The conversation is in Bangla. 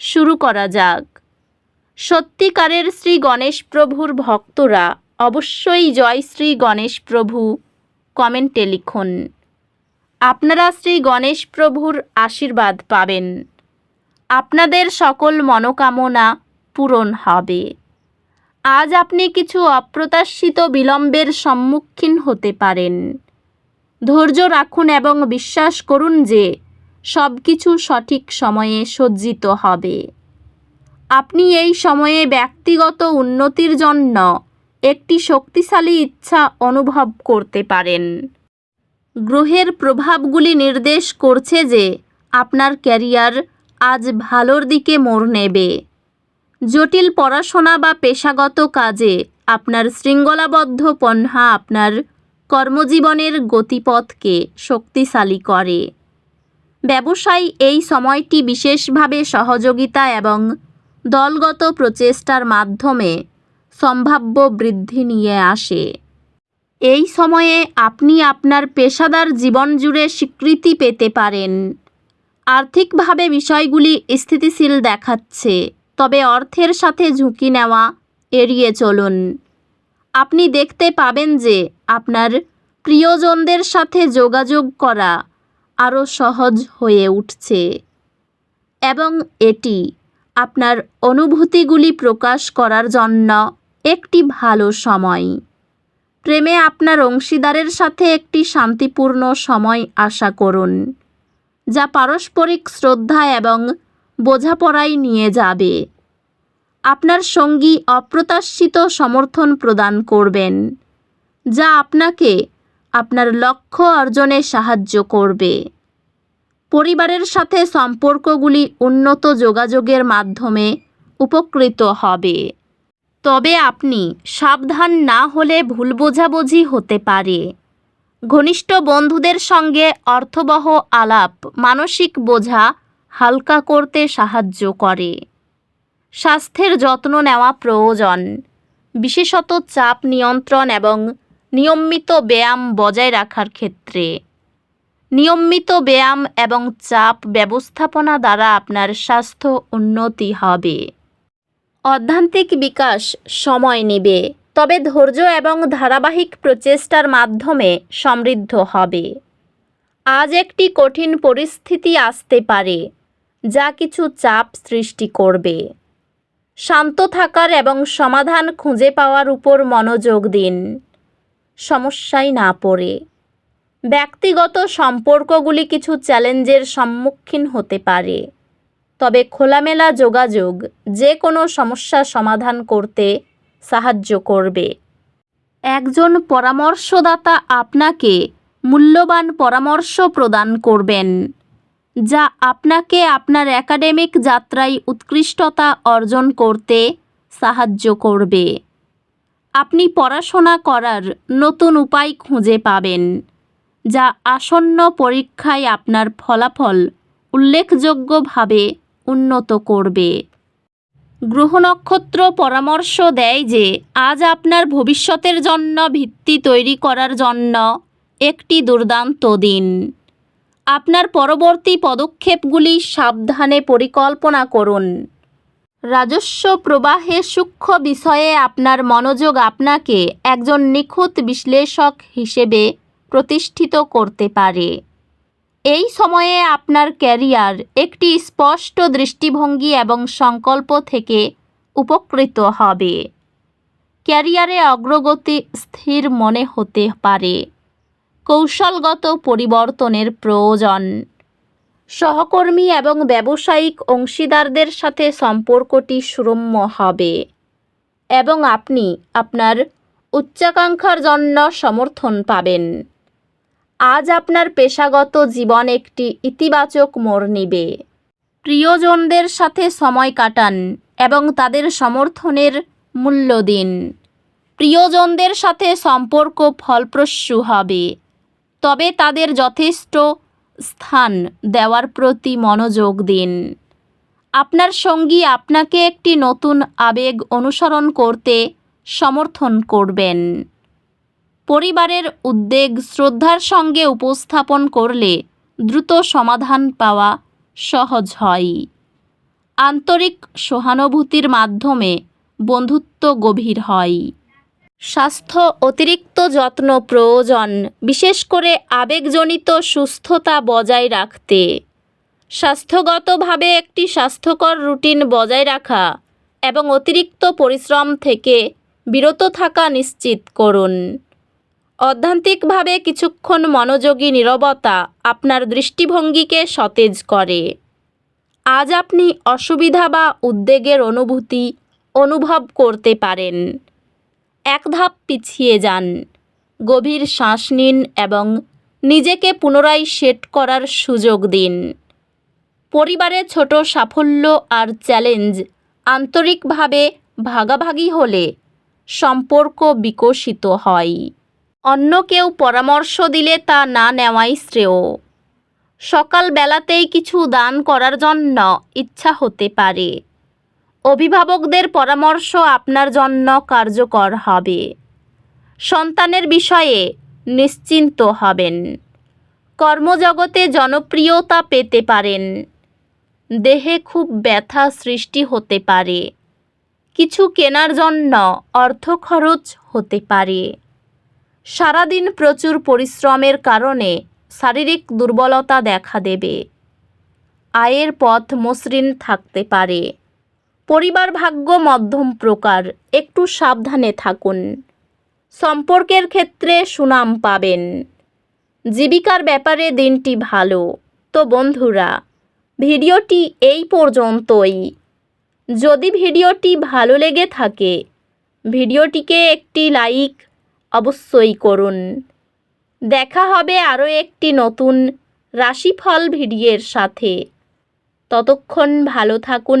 শুরু করা যাক। সত্যিকারের শ্রী গণেশ প্রভুর ভক্তরা অবশ্যই জয় শ্রী গণেশ প্রভু কমেন্টে লিখুন। আপনারা শ্রী গণেশ প্রভুর আশীর্বাদ পাবেন। আপনাদের সকল মনোকামনা পূরণ হবে। আজ আপনি কিছু অপ্রত্যাশিত বিলম্বের সম্মুখীন হতে পারেন। ধৈর্য রাখুন এবং বিশ্বাস করুন যে সব কিছু সঠিক সময়ে সজ্জিত হবে। আপনি এই সময়ে ব্যক্তিগত উন্নতির জন্য একটি শক্তিশালী ইচ্ছা অনুভব করতে পারেন। গ্রহের প্রভাবগুলি নির্দেশ করছে যে আপনার ক্যারিয়ার আজ ভালোর দিকে মোড় নেবে। জটিল পড়াশোনা বা পেশাগত কাজে আপনার শৃঙ্খলাবদ্ধ পন্হা আপনার কর্মজীবনের গতিপথকে শক্তিশালী করে। ব্যবসায় এই সময়টি বিশেষভাবে সহযোগিতা এবং দলগত প্রচেষ্টার মাধ্যমে সম্ভাব্য বৃদ্ধি নিয়ে আসে। এই সময়ে আপনি আপনার পেশাদার জীবন জুড়ে স্বীকৃতি পেতে পারেন। আর্থিকভাবে বিষয়গুলি স্থিতিশীল দেখাচ্ছে, তবে অর্থের সাথে ঝুঁকি নেওয়া এড়িয়ে চলুন। আপনি দেখতে পাবেন যে আপনার প্রিয়জনদের সাথে যোগাযোগ করা আরও সহজ হয়ে উঠছে। এবং এটি আপনার অনুভূতিগুলি প্রকাশ করার জন্য একটি ভালো সময়। প্রেমে আপনার অংশীদারের সাথে একটি শান্তিপূর্ণ সময় আশা করুন, যা পারস্পরিক শ্রদ্ধা এবং বোঝাপড়ায় নিয়ে যাবে। আপনার সঙ্গী অপ্রত্যাশিত সমর্থন প্রদান করবেন, যা আপনাকে আপনার লক্ষ্য অর্জনে সাহায্য করবে। পরিবারের সাথে সম্পর্কগুলি উন্নত যোগাযোগের মাধ্যমে উপকৃত হবে। তবে আপনি সাবধান না হলে ভুল বোঝাবুঝি হতে পারে। ঘনিষ্ঠ বন্ধুদের সঙ্গে অর্থবহ আলাপ মানসিক বোঝা হালকা করতে সাহায্য করে। স্বাস্থ্যের যত্ন নেওয়া প্রয়োজন। বিশেষত চাপ নিয়ন্ত্রণ এবং নিয়মিত ব্যায়াম বজায় রাখার ক্ষেত্রে। নিয়মিত ব্যায়াম এবং চাপ ব্যবস্থাপনা দ্বারা আপনার স্বাস্থ্য উন্নতি হবে। অধ্যান্তিক বিকাশ সময় নেবে, তবে ধৈর্য এবং ধারাবাহিক প্রচেষ্টার মাধ্যমে সমৃদ্ধ হবে। আজ একটি কঠিন পরিস্থিতি আসতে পারে, যা কিছু চাপ সৃষ্টি করবে। শান্ত থাকার এবং সমাধান খুঁজে পাওয়ার উপর মনোযোগ দিন। সমস্যায় না পড়ে। ব্যক্তিগত সম্পর্কগুলি কিছু চ্যালেঞ্জের সম্মুখীন হতে পারে। তবে খোলামেলা যোগাযোগ যে কোনো সমস্যা সমাধান করতে সাহায্য করবে। একজন পরামর্শদাতা আপনাকে মূল্যবান পরামর্শ প্রদান করবেন, যা আপনাকে আপনার একাডেমিক যাত্রায় উৎকৃষ্টতা অর্জন করতে সাহায্য করবে। আপনি পড়াশোনা করার নতুন উপায় খুঁজে পাবেন, যা আসন্ন পরীক্ষায় আপনার ফলাফল উল্লেখযোগ্যভাবে উন্নত করবে। গ্রহ নক্ষত্র পরামর্শ দেয় যে আজ আপনার ভবিষ্যতের জন্য ভিত্তি তৈরি করার জন্য একটি দুর্দান্ত দিন। আপনার পরবর্তী পদক্ষেপগুলি সাবধানে পরিকল্পনা করুন। রাজস্ব প্রবাহে সূক্ষ্ম বিষয়ে আপনার মনোযোগ আপনাকে একজন নিখুঁত বিশ্লেষক হিসেবে প্রতিষ্ঠিত করতে পারে। এই সময়ে আপনার ক্যারিয়ার একটি স্পষ্ট দৃষ্টিভঙ্গি এবং সংকল্প থেকে উপকৃত হবে। ক্যারিয়ারে অগ্রগতি স্থির মনে হতে পারে। কৌশলগত পরিবর্তনের প্রয়োজন। সহকর্মী এবং ব্যবসায়িক অংশীদারদের সাথে সম্পর্কটি সুরম্য হবে। এবং আপনি আপনার উচ্চাকাঙ্ক্ষার জন্য সমর্থন পাবেন। আজ আপনার পেশাগত জীবন একটি ইতিবাচক মোড় নিবে। প্রিয়জনদের সাথে সময় কাটান এবং তাদের সমর্থনের মূল্য দিন। প্রিয়জনদের সাথে সম্পর্ক ফলপ্রসূ হবে। তবে তাদের যথেষ্ট স্থান দেওয়ার প্রতি মনোযোগ দিন। আপনার সঙ্গী আপনাকে একটি নতুন আবেগ অনুসরণ করতে সমর্থন করবেন। পরিবারের উদ্বেগ শ্রদ্ধার সঙ্গে উপস্থাপন করলে দ্রুত সমাধান পাওয়া সহজ হয়। আন্তরিক সহানুভূতির মাধ্যমে বন্ধুত্ব গভীর হয়। স্বাস্থ্য অতিরিক্ত যত্ন প্রয়োজন, বিশেষ করে আবেগজনিত সুস্থতা বজায় রাখতে। স্বাস্থ্যগতভাবে একটি স্বাস্থ্যকর রুটিন বজায় রাখা এবং অতিরিক্ত পরিশ্রম থেকে বিরত থাকা নিশ্চিত করুন। অধ্যান্তিকভাবে কিছুক্ষণ মনোযোগী নীরবতা আপনার দৃষ্টিভঙ্গিকে সতেজ করে। আজ আপনি অসুবিধা বা উদ্বেগের অনুভূতি অনুভব করতে পারেন। এক ধাপ পিছিয়ে যান। গভীর শ্বাস নিন এবং নিজেকে পুনরায় সেট করার সুযোগ দিন। পরিবারে ছোট সাফল্য আর চ্যালেঞ্জ আন্তরিকভাবে ভাগাভাগি হলে সম্পর্ক বিকশিত হয়। অন্য কেউ পরামর্শ দিলে তা না নেওয়াই শ্রেয়। সকালবেলাতেই কিছু দান করার জন্য ইচ্ছা হতে পারে। অভিভাবকদের পরামর্শ আপনার জন্য কার্যকর হবে। সন্তানের বিষয়ে নিশ্চিন্ত হবেন। কর্মজগতে জনপ্রিয়তা পেতে পারেন। দেহে খুব ব্যথা সৃষ্টি হতে পারে। কিছু কেনার জন্য অর্থ খরচ হতে পারে। সারাদিন প্রচুর পরিশ্রমের কারণে শারীরিক দুর্বলতা দেখা দেবে। আয়ের পথ মসৃণ থাকতে পারে। পরিবার ভাগ্য মধ্যম প্রকার, একটু সাবধানে থাকুন। সম্পর্কের ক্ষেত্রে সুনাম পাবেন। জীবিকার ব্যাপারে দিনটি ভালো। তো বন্ধুরা, ভিডিওটি এই পর্যন্তই। যদি ভিডিওটি ভালো লেগে থাকে, ভিডিওটিকে একটি লাইক অবশ্যই করুন। দেখা হবে আরও একটি নতুন রাশিফল ভিডিওর সাথে। ততক্ষণ ভালো থাকুন